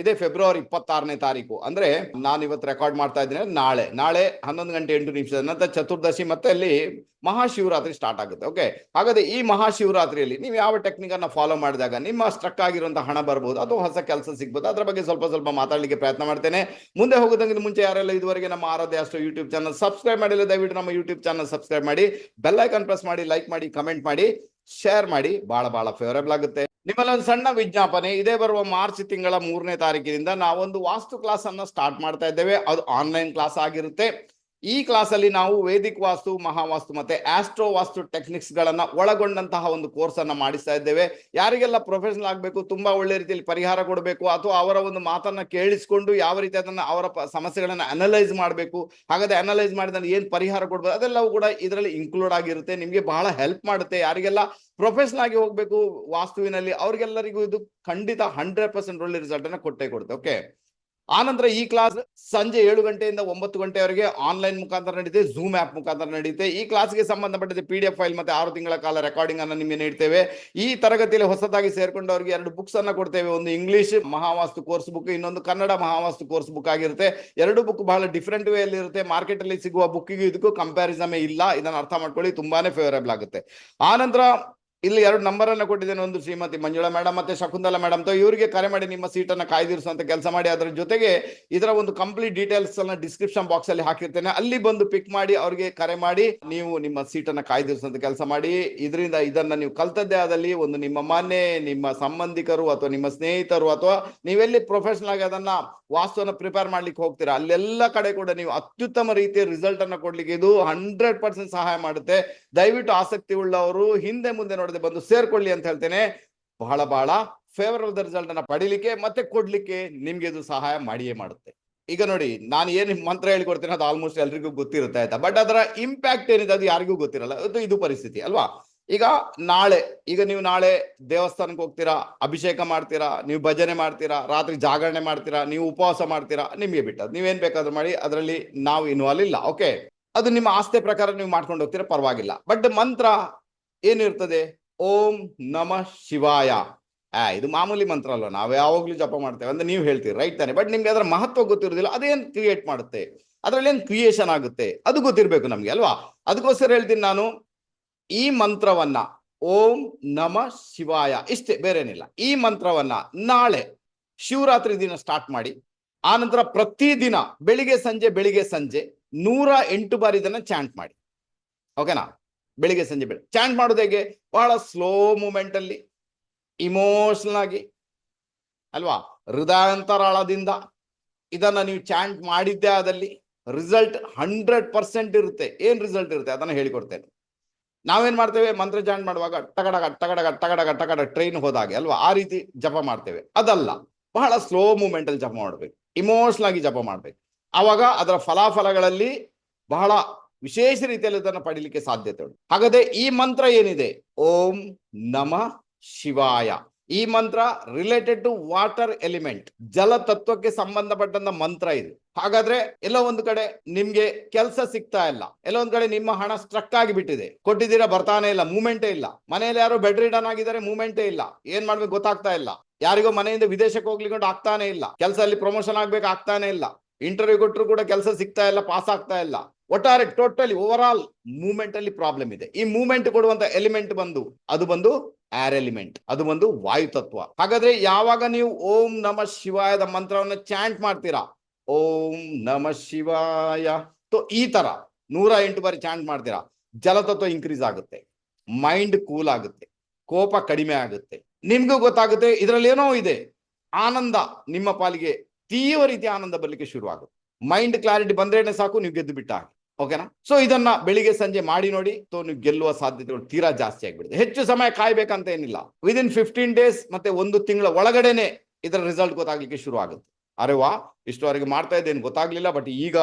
ಇದೇ ಫೆಬ್ರವರಿ ಇಪ್ಪತ್ತಾರನೇ ತಾರೀಕು. ಅಂದ್ರೆ ನಾನು ಇವತ್ತು ರೆಕಾರ್ಡ್ ಮಾಡ್ತಾ ಇದ್ದೀನಿ. ನಾಳೆ ನಾಳೆ ಹನ್ನೊಂದು ಗಂಟೆ ಎಂಟು ನಿಮಿಷದ ನಂತರ ಚತುರ್ದಶಿ ಮತ್ತೆ ಅಲ್ಲಿ ಮಹಾಶಿವರಾತ್ರಿ ಸ್ಟಾರ್ಟ್ ಆಗುತ್ತೆ. ಓಕೆ ಹಾಗಾದ್ರೆ ಈ ಮಹಾಶಿವರಾತ್ರಿಯಲ್ಲಿ ನೀವು ಯಾವ ಟೆಕ್ನಿಕ್ ಅನ್ನ ಫಾಲೋ ಮಾಡಿದಾಗ, ನಿಮ್ಮ ಸ್ಟ್ರಕ್ ಆಗಿರುವಂತಹ ಹಣ ಬರ್ಬೋದು ಅಥವಾ ಹೊಸ ಕೆಲಸ ಸಿಗ್ಬೋದು, ಅದ್ರ ಬಗ್ಗೆ ಸ್ವಲ್ಪ ಸ್ವಲ್ಪ ಮಾತಾಡಲಿಕ್ಕೆ ಪ್ರಯತ್ನ ಮಾಡ್ತೇನೆ. ಮುಂದೆ ಹೋಗೋದಂಗೆ ಮುಂಚೆ ಯಾರೆಲ್ಲ ಇದುವರೆಗೆ ನಮ್ಮ ಆರಾಧ್ಯ ಅಷ್ಟು ಯೂಟ್ಯೂಬ್ ಚಾನಲ್ ಸಬ್ಸ್ಕ್ರೈಬ್ ಮಾಡಿಲ್ಲ, ದಯವಿಟ್ಟು ನಮ್ಮ ಯೂಟ್ಯೂಬ್ ಚಾನಲ್ ಸಬ್ಸ್ಕ್ರೈಬ್ ಮಾಡಿ ಬೆಲ್ ಐಕಾನ್ ಪ್ರೆಸ್ ಮಾಡಿ ಲೈಕ್ ಮಾಡಿ ಕಮೆಂಟ್ ಮಾಡಿ ಶೇರ್ ಮಾಡಿ ಬಹಳ ಬಹಳ ಫೇವರೇಬಲ್ ಆಗುತ್ತೆ. ನಿಮ್ಮಲ್ಲಿ ಒಂದು ಸಣ್ಣ ವಿಜ್ಞಾಪನೆ, ಇದೇ ಬರುವ ಮಾರ್ಚ್ ತಿಂಗಳ ಮೂರನೇ ತಾರೀಕಿನಿಂದ ನಾವೊಂದು ವಾಸ್ತು ಕ್ಲಾಸ್ ಅನ್ನ ಸ್ಟಾರ್ಟ್ ಮಾಡ್ತಾ ಇದ್ದೇವೆ. ಅದು ಆನ್ಲೈನ್ ಕ್ಲಾಸ್ ಆಗಿರುತ್ತೆ. ಈ ಕ್ಲಾಸ್ ಅಲ್ಲಿ ನಾವು ವೇದಿಕ್ ವಾಸ್ತು ಮಹಾವಾಸ್ತು ಮತ್ತೆ ಆಸ್ಟ್ರೋ ವಾಸ್ತು ಟೆಕ್ನಿಕ್ಸ್ ಗಳನ್ನ ಒಳಗೊಂಡಂತಹ ಒಂದು ಕೋರ್ಸ್ ಅನ್ನ ಮಾಡಿಸ್ತಾ ಇದ್ದೇವೆ. ಯಾರಿಗೆಲ್ಲ ಪ್ರೊಫೆಷನಲ್ ಆಗಬೇಕು, ತುಂಬಾ ಒಳ್ಳೆ ರೀತಿಯಲ್ಲಿ ಪರಿಹಾರ ಕೊಡಬೇಕು, ಅಥವಾ ಅವರ ಒಂದು ಮಾತನ್ನ ಕೇಳಿಸ್ಕೊಂಡು ಯಾವ ರೀತಿ ಅದನ್ನ ಅವರ ಸಮಸ್ಯೆಗಳನ್ನ ಅನಲೈಸ್ ಮಾಡಬೇಕು, ಹಾಗಾದ್ರೆ ಅನಲೈಸ್ ಮಾಡಿದ ಏನ್ ಪರಿಹಾರ ಕೊಡ್ಬೋದು, ಅದೆಲ್ಲವೂ ಕೂಡ ಇದರಲ್ಲಿ ಇನ್ಕ್ಲೂಡ್ ಆಗಿರುತ್ತೆ. ನಿಮಗೆ ಬಹಳ ಹೆಲ್ಪ್ ಮಾಡುತ್ತೆ. ಯಾರಿಗೆಲ್ಲ ಪ್ರೊಫೆಷನಲ್ ಆಗಿ ಹೋಗ್ಬೇಕು ವಾಸ್ತುವಿನಲ್ಲಿ, ಅವ್ರಿಗೆಲ್ಲರಿಗೂ ಇದು ಖಂಡಿತ ಹಂಡ್ರೆಡ್ ಪರ್ಸೆಂಟ್ ಒಳ್ಳೆ ರಿಸಲ್ಟ್ ಅನ್ನ ಕೊಟ್ಟೆ ಕೊಡುತ್ತೆ. ಓಕೆ ಆನಂತರ ಈ ಕ್ಲಾಸ್ ಸಂಜೆ ಏಳು ಗಂಟೆಯಿಂದ ಒಂಬತ್ತು ಗಂಟೆವರೆಗೆ ಆನ್ಲೈನ್ ಮುಖಾಂತರ ನಡೆಯುತ್ತೆ ಝೂಮ್ ಆಪ್ ಮುಖಾಂತರ ನಡೆಯುತ್ತೆ ಈ ಕ್ಲಾಸ್ಗೆ ಸಂಬಂಧಪಟ್ಟಂತೆ ಪಿ ಡಿ ಎಫ್ ಫೈಲ್ ಮತ್ತೆ ಆರು ತಿಂಗಳ ಕಾಲ ರೆಕಾರ್ಡಿಂಗ್ ಅನ್ನು ನಿಮಗೆ ನೀಡ್ತೇವೆ. ಈ ತರಗತಿಯಲ್ಲಿ ಹೊಸದಾಗಿ ಸೇರ್ಕೊಂಡವರಿಗೆ ಎರಡು ಬುಕ್ಸ್ ಅನ್ನು ಕೊಡ್ತೇವೆ. ಒಂದು ಇಂಗ್ಲಿಷ್ ಮಹಾವಾಸ್ತು ಕೋರ್ಸ್ ಬುಕ್ ಇನ್ನೊಂದು ಕನ್ನಡ ಮಹಾವಾಸ್ತು ಕೋರ್ಸ್ ಬುಕ್ ಆಗಿರುತ್ತೆ. ಎರಡು ಬುಕ್ ಬಹಳ ಡಿಫ್ರೆಂಟ್ ವೇ ಅಲ್ಲಿ ಇರುತ್ತೆ. ಮಾರ್ಕೆಟ್ ಅಲ್ಲಿ ಸಿಗುವ ಬುಕ್ಕಿಗೂ ಇದಕ್ಕೂ ಕಂಪ್ಯಾರಿಸನ್ ಇಲ್ಲ. ಇದನ್ನು ಅರ್ಥ ಮಾಡ್ಕೊಳ್ಳಿ, ತುಂಬಾನೇ ಫೇವರೇಬಲ್ ಆಗುತ್ತೆ. ಆನಂತರ ಇಲ್ಲಿ ಎರಡು ನಂಬರ್ ಅನ್ನ ಕೊಟ್ಟಿದ್ದೇನೆ, ಒಂದು ಶ್ರೀಮತಿ ಮಂಜುಳಾ ಮೇಡಮ್ ಮತ್ತೆ ಶಕುಂತಲಾ ಮೇಡಮ್ ಇವರಿಗೆ ಕರೆ ಮಾಡಿ ನಿಮ್ಮ ಸೀಟನ್ನ ಕಾಯ್ದಿರಿಸುವಂತ ಕೆಲಸ ಮಾಡಿ, ಅದರ ಜೊತೆಗೆ ಇದರ ಒಂದು ಕಂಪ್ಲೀಟ್ ಡೀಟೇಲ್ಸ್ ಅನ್ನ ಡಿಸ್ಕ್ರಿಪ್ಷನ್ ಬಾಕ್ಸ್ ಅಲ್ಲಿ ಹಾಕಿರ್ತೇನೆ. ಅಲ್ಲಿ ಬಂದು ಪಿಕ್ ಮಾಡಿ, ಅವರಿಗೆ ಕರೆ ಮಾಡಿ, ನೀವು ನಿಮ್ಮ ಸೀಟನ್ನ ಕಾಯ್ದಿರಿಸುವಂತ ಕೆಲಸ ಮಾಡಿ. ಇದರಿಂದ ಇದನ್ನ ನೀವು ಕಲ್ತದ್ದೇ ಆದಲ್ಲಿ ಒಂದು ನಿಮ್ಮ ಮಾನ್ಯ, ನಿಮ್ಮ ಸಂಬಂಧಿಕರು ಅಥವಾ ನಿಮ್ಮ ಸ್ನೇಹಿತರು ಅಥವಾ ನೀವೆಲ್ಲಿ ಪ್ರೊಫೆಷನಲ್ ಆಗಿ ಅದನ್ನ ವಾಸ್ತುವನ್ನ ಪ್ರಿಪೇರ್ ಮಾಡ್ಲಿಕ್ಕೆ ಹೋಗ್ತೀರಾ, ಅಲ್ಲೆಲ್ಲ ಕಡೆ ಕೂಡ ನೀವು ಅತ್ಯುತ್ತಮ ರೀತಿಯ ರಿಸಲ್ಟ್ ಅನ್ನ ಕೊಡ್ಲಿಕ್ಕೆ ಇದು ಹಂಡ್ರೆಡ್ ಪರ್ಸೆಂಟ್ ಸಹಾಯ ಮಾಡುತ್ತೆ. ದಯವಿಟ್ಟು ಆಸಕ್ತಿ ಉಳ್ಳವರು ಹಿಂದೆ ಮುಂದೆ ನೋಡದೆ ಬಂದು ಸೇರ್ಕೊಳ್ಳಿ ಅಂತ ಹೇಳ್ತೇನೆ. ಬಹಳ ಬಹಳ ಫೇವರಬಲ್ ರಿಸಲ್ಟ್ ಅನ್ನ ಪಡಿಲಿಕ್ಕೆ ಮತ್ತೆ ಕೊಡ್ಲಿಕ್ಕೆ ನಿಮ್ಗೆ ಇದು ಸಹಾಯ ಮಾಡಿಯೇ ಮಾಡುತ್ತೆ. ಈಗ ನೋಡಿ, ನಾನು ಏನ್ ಮಂತ್ರ ಹೇಳ್ಕೊಡ್ತೀನಿ ಅದು ಆಲ್ಮೋಸ್ಟ್ ಎಲ್ರಿಗೂ ಗೊತ್ತಿರುತ್ತೆ ಆಯ್ತಾ? ಬಟ್ ಅದರ ಇಂಪ್ಯಾಕ್ಟ್ ಏನಿದೆ ಅದು ಯಾರಿಗೂ ಗೊತ್ತಿರಲ್ಲ. ಅದು ಇದು ಪರಿಸ್ಥಿತಿ, ಅಲ್ವಾ? ಈಗ ನಾಳೆ, ಈಗ ನೀವು ನಾಳೆ ದೇವಸ್ಥಾನಕ್ಕೆ ಹೋಗ್ತೀರಾ, ಅಭಿಷೇಕ ಮಾಡ್ತೀರಾ, ನೀವು ಭಜನೆ ಮಾಡ್ತೀರಾ, ರಾತ್ರಿ ಜಾಗರಣೆ ಮಾಡ್ತೀರಾ, ನೀವು ಉಪವಾಸ ಮಾಡ್ತೀರಾ, ನಿಮ್ಗೆ ಬಿಟ್ಟದ್ದು. ನೀವೇನ್ ಬೇಕಾದ್ರೂ ಮಾಡಿ, ಅದರಲ್ಲಿ ನಾವು ಇನ್ವಾಲ್ವ್ ಇಲ್ಲ ಓಕೆ ಅದು ನಿಮ್ಮ ಆಸ್ತೆ ಪ್ರಕಾರ ನೀವು ಮಾಡ್ಕೊಂಡು ಹೋಗ್ತೀರಾ, ಪರವಾಗಿಲ್ಲ. ಬಟ್ ಮಂತ್ರ ಏನಿರ್ತದೆ? ಓಂ ನಮ ಶಿವಾಯ. ಆ, ಇದು ಮಾಮೂಲಿ ಮಂತ್ರ ಅಲ್ವಾ? ನಾವು ಯಾವಾಗ್ಲೂ ಜಪ ಮಾಡ್ತೇವೆ ಅಂದ್ರೆ ನೀವು ಹೇಳ್ತೀರಿ ರೈಟ್ ತಾನೆ? ಬಟ್ ನಿಮ್ಗೆ ಅದರ ಮಹತ್ವ ಗೊತ್ತಿರೋದಿಲ್ಲ, ಅದೇನ್ ಕ್ರಿಯೇಟ್ ಮಾಡುತ್ತೆ? ಅದ್ರಲ್ಲಿ ಏನು ಕ್ರಿಯೇಷನ್ ಆಗುತ್ತೆ? ಅದು ಗೊತ್ತಿರ್ಬೇಕು ನಮ್ಗೆ, ಅಲ್ವಾ? ಅದಕ್ಕೋಸ್ಕರ ಹೇಳ್ತೀನಿ ನಾನು, ಈ ಮಂತ್ರವನ್ನ ಓಂ ನಮ ಶಿವಾಯ, ಇಷ್ಟೇ, ಬೇರೇನಿಲ್ಲ. ಈ ಮಂತ್ರವನ್ನ ನಾಳೆ ಶಿವರಾತ್ರಿ ದಿನ ಸ್ಟಾರ್ಟ್ ಮಾಡಿ ಆನಂತರ ಪ್ರತಿದಿನ ಬೆಳಿಗ್ಗೆ ಸಂಜೆ ಬೆಳಿಗ್ಗೆ ಸಂಜೆ ನೂರ ಎಂಟು ಬಾರಿ ಇದನ್ನ ಚಾಂಟ್ ಮಾಡಿ. ಓಕೆನಾ ಬೆಳಿಗ್ಗೆ ಸಂಜೆ ಬೆಳೆ ಚಾಂಟ್ ಮಾಡೋದು ಹೇಗೆ? ಬಹಳ ಸ್ಲೋ ಮೂಮೆಂಟ್ ಅಲ್ಲಿ ಇಮೋಷನಲ್ ಆಗಿ, ಅಲ್ವಾ? ಹೃದಯಾಂತರಾಳದಿಂದ ಇದನ್ನ ನೀವು ಚಾಂಟ್ ಮಾಡಿದ್ದೇ ಆದಲ್ಲಿ ರಿಸಲ್ಟ್ ಹಂಡ್ರೆಡ್ ಪರ್ಸೆಂಟ್ ಇರುತ್ತೆ. ಏನ್ ರಿಸಲ್ಟ್ ಇರುತ್ತೆ? ಅದನ್ನ ಹೇಳಿಕೊಡ್ತೇನೆ. ನಾವೇನ್ ಮಾಡ್ತೇವೆ? ಮಂತ್ರ ಚಾಂಟ್ ಮಾಡುವಾಗ ಟಗಡಗ ಟಗಡಗ ಟಗಡಗ ಟಗಡ ಟ್ರೈನ್ ಹೋದಾಗೆ, ಅಲ್ವಾ? ಆ ರೀತಿ ಜಪ ಮಾಡ್ತೇವೆ. ಅದಲ್ಲ, ಬಹಳ ಸ್ಲೋ ಮೂಮೆಂಟ್ ಅಲ್ಲಿ ಜಪ ಮಾಡ್ಬೇಕು. ಇಮೋಷನಲ್ ಆಗಿ ಜಪ ಮಾಡ್ಬೇಕು. ಆವಾಗ ಅದರ ಫಲಾಫಲಗಳಲ್ಲಿ ಬಹಳ ವಿಶೇಷ ರೀತಿಯಲ್ಲಿ ಅದನ್ನು ಪಡೀಲಿಕ್ಕೆ ಸಾಧ್ಯತೆ ಉಂಟು. ಹಾಗಾದ್ರೆ ಈ ಮಂತ್ರ ಏನಿದೆ? ಓಂ ನಮ ಶಿವಾಯ. ಈ ಮಂತ್ರ ರಿಲೇಟೆಡ್ ಟು ವಾಟರ್ ಎಲಿಮೆಂಟ್ ಜಲ ತತ್ವಕ್ಕೆ ಸಂಬಂಧಪಟ್ಟಂತ ಮಂತ್ರ ಇದು. ಹಾಗಾದ್ರೆ ಎಲ್ಲ ಒಂದು ಕಡೆ ನಿಮ್ಗೆ ಕೆಲಸ ಸಿಗ್ತಾ ಇಲ್ಲ. ಎಲ್ಲ ಒಂದ್ ಕಡೆ ನಿಮ್ಮ ಹಣ ಸ್ಟ್ರಕ್ ಆಗಿ ಬಿಟ್ಟಿದೆ. ಕೊಟ್ಟಿದ್ದೀರಾ ಬರ್ತಾನೆ ಇಲ್ಲ ಮೂಮೆಂಟೇ ಇಲ್ಲ. ಮನೆಯಲ್ಲಿ ಯಾರು ಬೆಡ್ ರಿಡನ್ ಆಗಿದ್ದಾರೆ ಮೂಮೆಂಟೇ ಇಲ್ಲ. ಏನ್ ಮಾಡ್ಬೇಕು ಗೊತ್ತಾಗ್ತಾ ಇಲ್ಲ. ಯಾರಿಗೋ ಮನೆಯಿಂದ ವಿದೇಶಕ್ಕೆ ಹೋಗ್ಲಿಕ್ಕೆ ಆಗ್ತಾನೆ ಇಲ್ಲ. ಕೆಲಸ ಅಲ್ಲಿ ಪ್ರಮೋಷನ್ ಆಗ್ಬೇಕು, ಆಗ್ತಾನೆ ಇಲ್ಲ. ಇಂಟರ್ವ್ಯೂ ಕೊಟ್ಟರು ಕೂಡ ಕೆಲಸ ಸಿಗ್ತಾ ಇಲ್ಲ ಪಾಸ್ ಆಗ್ತಾ ಇಲ್ಲ. ಒಟ್ಟಾರೆ ಟೋಟಲಿ ಓವರ್ ಆಲ್ ಮೂವ್ಮೆಂಟ್ ಅಲ್ಲಿ ಪ್ರಾಬ್ಲಮ್ ಇದೆ. ಈ ಮೂವ್ಮೆಂಟ್ ಕೊಡುವಂತ ಎಲಿಮೆಂಟ್ ಬಂದು, ಅದು ಬಂದು ಏರ್ ಎಲಿಮೆಂಟ್ ಅದು ಬಂದು ವಾಯು ತತ್ವ. ಹಾಗಾದ್ರೆ ಯಾವಾಗ ನೀವು ಓಂ ನಮ ಶಿವಾಯದ ಮಂತ್ರವನ್ನು ಚಾಂಟ್ ಮಾಡ್ತೀರಾ? ಓಂ ನಮ ಶಿವಾಯ. ಈ ತರ ನೂರ ಎಂಟು ಬಾರಿ ಚಾಂಟ್ ಮಾಡ್ತೀರಾ? ಜಲತತ್ವ ಇನ್ಕ್ರೀಸ್ ಆಗುತ್ತೆ ಮೈಂಡ್ ಕೂಲ್ ಆಗುತ್ತೆ, ಕೋಪ ಕಡಿಮೆ ಆಗುತ್ತೆ. ನಿಮ್ಗೂ ಗೊತ್ತಾಗುತ್ತೆ, ಇದರಲ್ಲಿ ಏನೋ ಇದೆ. ಆನಂದ ನಿಮ್ಮ ಪಾಲಿಗೆ ತೀವ್ರ ರೀತಿ ಆನಂದ ಬರ್ಲಿಕ್ಕೆ ಶುರು ಆಗುತ್ತೆ ಮೈಂಡ್ ಕ್ಲಾರಿಟಿ ಬಂದ್ರೇನೆ ಸಾಕು, ನೀವು ಗೆದ್ದು ಬಿಟ್ಟ ಹಾಗೆ. ಓಕೆನಾ ಸೊ ಇದನ್ನ ಬೆಳಿಗ್ಗೆ ಸಂಜೆ ಮಾಡಿ ನೋಡಿ, ತೋ, ನೀವು ಗೆಲ್ಲುವ ಸಾಧ್ಯತೆಗಳು ತೀರಾ ಜಾಸ್ತಿ ಆಗಿಬಿಡುತ್ತೆ. ಹೆಚ್ಚು ಸಮಯ ಕಾಯ್ಬೇಕಂತ ಏನಿಲ್ಲ. ವಿದಿನ್ ಫಿಫ್ಟೀನ್ ಡೇಸ್ ಮತ್ತೆ ಒಂದು ತಿಂಗಳ ಒಳಗಡೆನೆ ಇದರ ರಿಸಲ್ಟ್ ಗೊತ್ತಾಗ್ಲಿಕ್ಕೆ ಶುರು ಆಗುತ್ತೆ ಅರೆ ವಾ, ಇಷ್ಟವರೆಗೆ ಮಾಡ್ತಾ ಇದ್ದೇನೆ ಗೊತ್ತಾಗ್ಲಿಲ್ಲ ಬಟ್ ಈಗ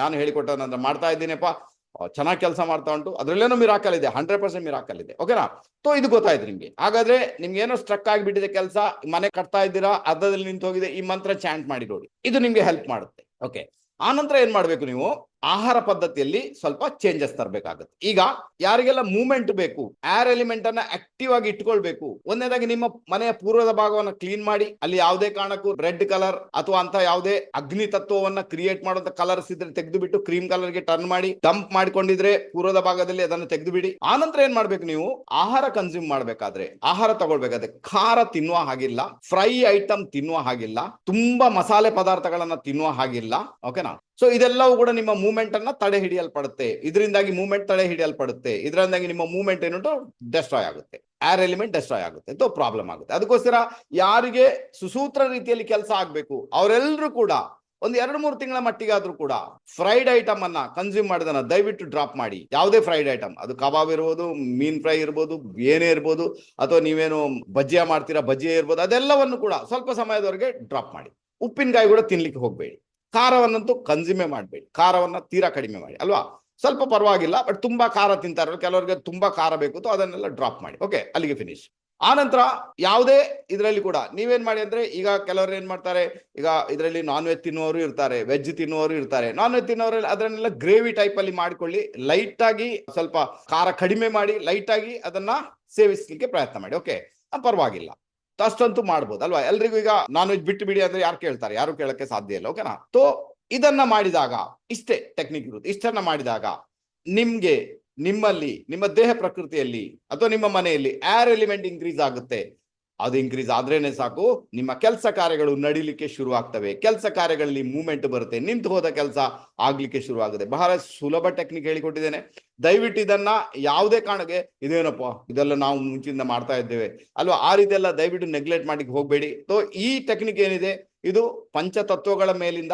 ನಾನು ಹೇಳಿಕೊಟ್ಟ ಮಾಡ್ತಾ ಇದ್ದೀನಪ್ಪ. ಚೆನ್ನಾಗಿ ಕೆಲಸ ಮಾಡ್ತಾ ಉಂಟು. ಅದರಲ್ಲೇನೋ ಮಿರಾಕಲ್ ಇದೆ. ಹಂಡ್ರೆಡ್ ಪರ್ಸೆಂಟ್ ಮಿರಾಕಲ್ ಇದೆ. ಓಕೆನಾ ಸೊ ಇದು ಗೊತ್ತಾಯ್ತು ನಿಮ್ಗೆ. ಹಾಗಾದ್ರೆ ನಿಮ್ಗೆ ಏನೋ ಸ್ಟ್ರಕ್ ಆಗಿಬಿಟ್ಟಿದೆ ಕೆಲಸ, ಮನೆ ಕಟ್ತಾ ಇದ್ದೀರಾ, ಅರ್ಧದಲ್ಲಿ ನಿಂತು ಹೋಗಿದೆ ಈ ಮಂತ್ರ ಚಾಂಟ್ ಮಾಡಿ ನೋಡಿ. ಇದು ನಿಮ್ಗೆ ಹೆಲ್ಪ್ ಮಾಡುತ್ತೆ. ಓಕೆ ಆನಂತರ ಏನ್ ಮಾಡ್ಬೇಕು ನೀವು? ಆಹಾರ ಪದ್ಧತಿಯಲ್ಲಿ ಸ್ವಲ್ಪ ಚೇಂಜಸ್ ತರಬೇಕಾಗುತ್ತೆ. ಈಗ ಯಾರಿಗೆಲ್ಲ ಮೂವ್ಮೆಂಟ್ ಬೇಕು ಏರ್ ಎಲಿಮೆಂಟ್ ಅನ್ನ ಆಕ್ಟಿವ್ ಆಗಿ ಇಟ್ಕೊಳ್ಬೇಕು, ಒಂದನೇದಾಗಿ ನಿಮ್ಮ ಮನೆಯ ಪೂರ್ವದ ಭಾಗವನ್ನು ಕ್ಲೀನ್ ಮಾಡಿ, ಅಲ್ಲಿ ಯಾವುದೇ ಕಾರಣಕ್ಕೂ ರೆಡ್ ಕಲರ್ ಅಥವಾ ಅಂತ ಯಾವುದೇ ಅಗ್ನಿ ತತ್ವವನ್ನ ಕ್ರಿಯೇಟ್ ಮಾಡುವಂತ ಕಲರ್ಸ್ ಇದ್ರೆ ತೆಗೆದು ಬಿಟ್ಟು ಕ್ರೀಮ್ ಕಲರ್ಗೆ ಟರ್ನ್ ಮಾಡಿ ಡಂಪ್ ಮಾಡ್ಕೊಂಡಿದ್ರೆ ಪೂರ್ವದ ಭಾಗದಲ್ಲಿ ಅದನ್ನು ತೆಗೆದು ಬಿಡಿ ಆನಂತರ ಏನ್ ಮಾಡ್ಬೇಕು ನೀವು? ಆಹಾರ ಕನ್ಸ್ಯೂಮ್ ಮಾಡ್ಬೇಕಾದ್ರೆ, ಆಹಾರ ತಗೊಳ್ಬೇಕಾದ್ರೆ ಖಾರ ತಿನ್ನುವ ಹಾಗಿಲ್ಲ ಫ್ರೈ ಐಟಮ್ ತಿನ್ನುವ ಹಾಗಿಲ್ಲ, ತುಂಬಾ ಮಸಾಲೆ ಪದಾರ್ಥಗಳನ್ನ ತಿನ್ನುವ ಹಾಗಿಲ್ಲ ಓಕೆನಾ ಸೊ ಇದೆಲ್ಲವೂ ಕೂಡ ನಿಮ್ಮ ಮೂವ್ಮೆಂಟ್ ಅನ್ನ ತಡೆ ಹಿಡಿಯಲ್ಪಡುತ್ತೆ ಇದರಿಂದಾಗಿ ಮೂವ್ಮೆಂಟ್ ತಡೆ ಹಿಡಿಯಲ್ಪಡುತ್ತೆ ಇದರಿಂದಾಗಿ ನಿಮ್ಮ ಮೂವ್ಮೆಂಟ್ ಏನುಂಟು ಡೆಸ್ಟ್ರಾಯ್ ಆಗುತ್ತೆ. ಏರ್ ಎಲಿಮೆಂಟ್ ಡೆಸ್ಟ್ರಾಯ್ ಆಗುತ್ತೆ. ತೋ ಪ್ರಾಬ್ಲಮ್ ಆಗುತ್ತೆ. ಅದಕ್ಕೋಸ್ಕರ ಯಾರಿಗೆ ಸುಸೂತ್ರ ರೀತಿಯಲ್ಲಿ ಕೆಲಸ ಆಗ್ಬೇಕು ಅವರೆಲ್ಲರೂ ಕೂಡ ಒಂದು ಎರಡು ಮೂರು ತಿಂಗಳ ಮಟ್ಟಿಗಾದ್ರೂ ಕೂಡ ಫ್ರೈಡ್ ಐಟಮ್ ಅನ್ನ ಕನ್ಸ್ಯೂಮ್ ಮಾಡೋದನ್ನ ದಯವಿಟ್ಟು ಡ್ರಾಪ್ ಮಾಡಿ. ಯಾವುದೇ ಫ್ರೈಡ್ ಐಟಮ್ ಅದು ಕಬಾಬ್ ಇರ್ಬೋದು, ಮೀನ್ ಫ್ರೈ ಇರ್ಬೋದು, ಏನೇ ಇರ್ಬೋದು, ಅಥವಾ ನೀವೇನು ಬಜ್ಜಿಯ ಮಾಡ್ತೀರಾ, ಬಜ್ಜಿಯೇ ಇರ್ಬೋದು, ಅದೆಲ್ಲವನ್ನು ಕೂಡ ಸ್ವಲ್ಪ ಸಮಯದವರೆಗೆ ಡ್ರಾಪ್ ಮಾಡಿ. ಉಪ್ಪಿನಕಾಯಿ ಕೂಡ ತಿನ್ಲಿಕ್ಕೆ ಹೋಗ್ಬೇಡಿ. ಖಾರವನ್ನಂತೂ ಕನ್ಸ್ಯೂಮೇ ಮಾಡಬೇಡಿ, ಖಾರವನ್ನು ತೀರಾ ಕಡಿಮೆ ಮಾಡಿ, ಅಲ್ವಾ? ಸ್ವಲ್ಪ ಪರವಾಗಿಲ್ಲ ಬಟ್ ತುಂಬಾ ಖಾರ ತಿಂತಾರಲ್ಲ, ಕೆಲವರಿಗೆ ತುಂಬಾ ಖಾರ ಬೇಕು ಅದನ್ನೆಲ್ಲ ಡ್ರಾಪ್ ಮಾಡಿ ಓಕೆ ಅಲ್ಲಿಗೆ ಫಿನಿಶ್ ಆನಂತರ ಯಾವುದೇ ಇದರಲ್ಲಿ ಕೂಡ, ನೀವೇನ್ ಮಾಡಿ ಅಂದ್ರೆ, ಈಗ ಕೆಲವರು ಏನ್ ಮಾಡ್ತಾರೆ, ಈಗ ಇದರಲ್ಲಿ ನಾನ್ ವೆಜ್ ತಿನ್ನುವರು ಇರ್ತಾರೆ ವೆಜ್ ತಿನ್ನುವರು ಇರ್ತಾರೆ ನಾನ್ ವೆಜ್ ತಿನ್ನೋರು ಅದನ್ನೆಲ್ಲ ಗ್ರೇವಿ ಟೈಪ್ ಅಲ್ಲಿ ಮಾಡ್ಕೊಳ್ಳಿ ಲೈಟ್ ಆಗಿ ಸ್ವಲ್ಪ ಖಾರ ಕಡಿಮೆ ಮಾಡಿ ಲೈಟ್ ಆಗಿ ಅದನ್ನ ಸೇವಿಸ್ಲಿಕ್ಕೆ ಪ್ರಯತ್ನ ಮಾಡಿ ಓಕೆ ಪರವಾಗಿಲ್ಲ. ಅಷ್ಟಂತೂ ಮಾಡ್ಬೋದು, ಅಲ್ವಾ? ಎಲ್ರಿಗೂ ಈಗ ನಾನ್ ವೆಜ್ ಬಿಟ್ಟು ಬಿಡಿ ಅಂದ್ರೆ ಯಾರು ಕೇಳ್ತಾರೆ? ಯಾರು ಕೇಳಕ್ಕೆ ಸಾಧ್ಯ ಇಲ್ಲ ಓಕೆನಾ ತೋ ಇದನ್ನ ಮಾಡಿದಾಗ, ಇಷ್ಟೇ ಟೆಕ್ನಿಕ್ ಇರುತ್ತೆ ಇಷ್ಟನ್ನ ಮಾಡಿದಾಗ, ನಿಮ್ಗೆ ನಿಮ್ಮಲ್ಲಿ, ನಿಮ್ಮ ದೇಹ ಪ್ರಕೃತಿಯಲ್ಲಿ, ಅಥವಾ ನಿಮ್ಮ ಮನೆಯಲ್ಲಿ ಏರ್ ಎಲಿಮೆಂಟ್ ಇನ್ಕ್ರೀಸ್ ಆಗುತ್ತೆ. ಅದು ಇನ್ಕ್ರೀಸ್ ಆದ್ರೇನೆ ಸಾಕು. ನಿಮ್ಮ ಕೆಲಸ ಕಾರ್ಯಗಳು ನಡಿಲಿಕ್ಕೆ ಶುರು ಆಗ್ತವೆ ಕೆಲಸ ಕಾರ್ಯಗಳಲ್ಲಿ ಮೂವ್ಮೆಂಟ್ ಬರುತ್ತೆ. ನಿಂತು ಹೋದ ಕೆಲಸ ಆಗ್ಲಿಕ್ಕೆ ಶುರು ಆಗುತ್ತೆ ಬಹಳ ಸುಲಭ ಟೆಕ್ನಿಕ್ ಹೇಳಿಕೊಟ್ಟಿದ್ದೇನೆ. ದಯವಿಟ್ಟು ಇದನ್ನ ಯಾವುದೇ ಕಾರಣಕ್ಕೆ ಇದೇನಪ್ಪ, ಇದೆಲ್ಲ ನಾವು ಮುಂಚಿಂದ ಮಾಡ್ತಾ ಇದ್ದೇವೆ ಅಲ್ವಾ? ಆ ರೀತಿ ಎಲ್ಲ ದಯವಿಟ್ಟು ನೆಗ್ಲೆಕ್ಟ್ ಮಾಡಿ ಹೋಗ್ಬೇಡಿ. ಸೊ ಈ ಟೆಕ್ನಿಕ್ ಏನಿದೆ? ಇದು ಪಂಚತತ್ವಗಳ ಮೇಲಿಂದ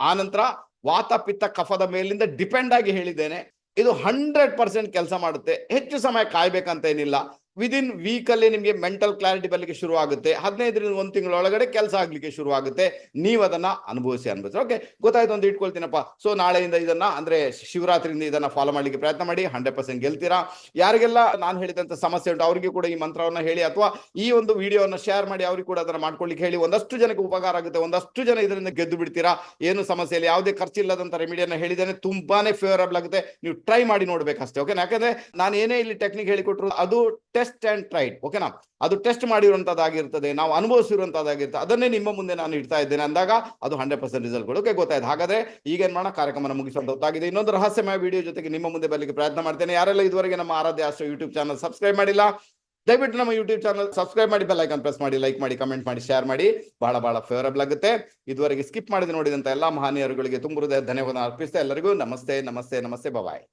ಆನಂತರ ವಾತ ಪಿತ್ತ ಕಫದ ಮೇಲಿಂದ ಡಿಪೆಂಡ್ ಆಗಿ ಹೇಳಿದ್ದೇನೆ. ಇದು ಹಂಡ್ರೆಡ್ ಪರ್ಸೆಂಟ್ ಕೆಲಸ ಮಾಡುತ್ತೆ. ಹೆಚ್ಚು ಸಮಯ ಕಾಯ್ಬೇಕಂತ ಏನಿಲ್ಲ. ವಿದಿನ್ ವೀಕಲ್ಲಿ ನಿಮಗೆ ಮೆಂಟಲ್ ಕ್ಲಾರಿಟಿ ಬರಲಿಕ್ಕೆ ಶುರು ಆಗುತ್ತೆ ಹದಿನೈದರಿಂದ ಒಂದು ತಿಂಗಳೊಳಗಡೆ ಕೆಲಸ ಆಗ್ಲಿಕ್ಕೆ ಶುರು ಆಗುತ್ತೆ ನೀವು ಅದನ್ನ ಅನುಭವಿಸಿ ಅನುಭವಿಸಿ ಓಕೆ ಗೊತ್ತಾಯ್ತು ಒಂದು ಇಟ್ಕೊಳ್ತೀನಪ್ಪ. ಸೊ ನಾಳೆಯಿಂದ ಇದನ್ನ, ಅಂದ್ರೆ ಶಿವರಾತ್ರಿಯಿಂದ ಇದನ್ನ ಫಾಲೋ ಮಾಡಲಿಕ್ಕೆ ಪ್ರಯತ್ನ ಮಾಡಿ ಹಂಡ್ರೆಡ್ ಪರ್ಸೆಂಟ್ ಗೆಲ್ತೀರಾ? ಯಾರಿಗೆಲ್ಲ ನಾನು ಹೇಳಿದಂತ ಸಮಸ್ಯೆ ಉಂಟು, ಅವರಿಗೆ ಕೂಡ ಈ ಮಂತ್ರವನ್ನ ಹೇಳಿ, ಅಥವಾ ಈ ಒಂದು ವಿಡಿಯೋವನ್ನು ಶೇರ್ ಮಾಡಿ, ಅವ್ರಿಗೆ ಕೂಡ ಅದನ್ನ ಮಾಡ್ಕೊಳ್ಳಿಕ್ಕೆ ಹೇಳಿ, ಒಂದಷ್ಟು ಜನಕ್ಕೆ ಉಪಕಾರ ಆಗುತ್ತೆ, ಒಂದಷ್ಟು ಜನ ಇದರಿಂದ ಗೆದ್ದು ಬಿಡ್ತೀರಾ? ಏನು ಸಮಸ್ಯೆ ಇಲ್ಲ ಯಾವುದೇ ಖರ್ಚಿಲ್ಲದಂತ ರೆಮಿಡಿಯನ್ನು ಹೇಳಿದ್ದೇನೆ, ತುಂಬಾನೇ ಫೇವರಬಲ್ ಆಗುತ್ತೆ. ನೀವು ಟ್ರೈ ಮಾಡಿ ನೋಡ್ಬೇಕಷ್ಟೇ ಓಕೆ ಯಾಕಂದ್ರೆ ನಾನು ಏನೇ ಇಲ್ಲಿ ಟೆಕ್ನಿಕ್ ಹೇಳಿಕೊಟ್ರು, ಅದು ಟೆಸ್ಟ್ ಅಂಡ್ ಟ್ರೈಡ್ ಓಕೆನಾ ಅದು ಟೆಸ್ಟ್ ಮಾಡಿರುವಂತದ್ದಾಗಿರ್ತದೆ, ನಾವು ಅನುಭವಿಸಿರುವಂತದ್ದಾಗಿರ್ತದೆ, ಅದನ್ನೇ ನಿಮ್ಮ ಮುಂದೆ ನಾನು ಇಡ್ತಾ ಇದ್ದೇನೆ ಅಂದಾಗ ಅದು ಹಂಡ್ರೆಡ್ ಪರ್ಸೆಂಟ್ ರಿಸಲ್ಟ್ ಓಕೆ ಗೊತ್ತಾಯ್ತು. ಹಾಗಾದ್ರೆ ಈಗ ಏನ್ ಮಾಡೋಣ? ಕಾರ್ಯಕ್ರಮ ಮುಗಿಸುವಂತ ಹೊತ್ತಾಗಿದೆ. ಇನ್ನೊಂದು ರಹಸ್ಯಮಯ ವಿಡಿಯೋ ಜೊತೆಗೆ ನಿಮ್ಮ ಮುಂದೆ ಬರಲಿಕ್ಕೆ ಪ್ರಯತ್ನ ಮಾಡ್ತೇನೆ. ಯಾರೆಲ್ಲ ಇದುವರೆಗೆ ನಮ್ಮ ಆರಾಧ್ಯ ಅಷ್ಟು ಯೂಟ್ಯೂಬ್ ಚಾನಲ್ ಸಬ್ಸ್ಕ್ರೈಬ್ ಮಾಡಿಲ್ಲ, ದಯವಿಟ್ಟು ನಮ್ಮ ಯೂಟ್ಯೂಬ್ ಚಾನಲ್ ಸಬ್ಸ್ಕ್ರೈಬ್ ಮಾಡಿ ಬೆಲ್ ಐಕನ್ ಪ್ರೆಸ್ ಮಾಡಿ ಲೈಕ್ ಮಾಡಿ ಕಮೆಂಟ್ ಮಾಡಿ ಶೇರ್ ಮಾಡಿ. ಬಹಳ ಬಹಳ ಫೇವರಬಲ್ ಆಗುತ್ತೆ. ಇದುವರೆಗೆ ಸ್ಕಿಪ್ ಮಾಡಿದ ನೋಡಿದಂತ ಎಲ್ಲಾ ಮಹಾನೀಯರುಗಳಿಗೆ ತುಂಬ ಹೃದಯ ಧನ್ಯವಾದ ಅರ್ಪಿಸ್ತಾ ಎಲ್ಲರಿಗೂ ನಮಸ್ತೆ ನಮಸ್ತೆ ನಮಸ್ತೆ ಬಾಯ್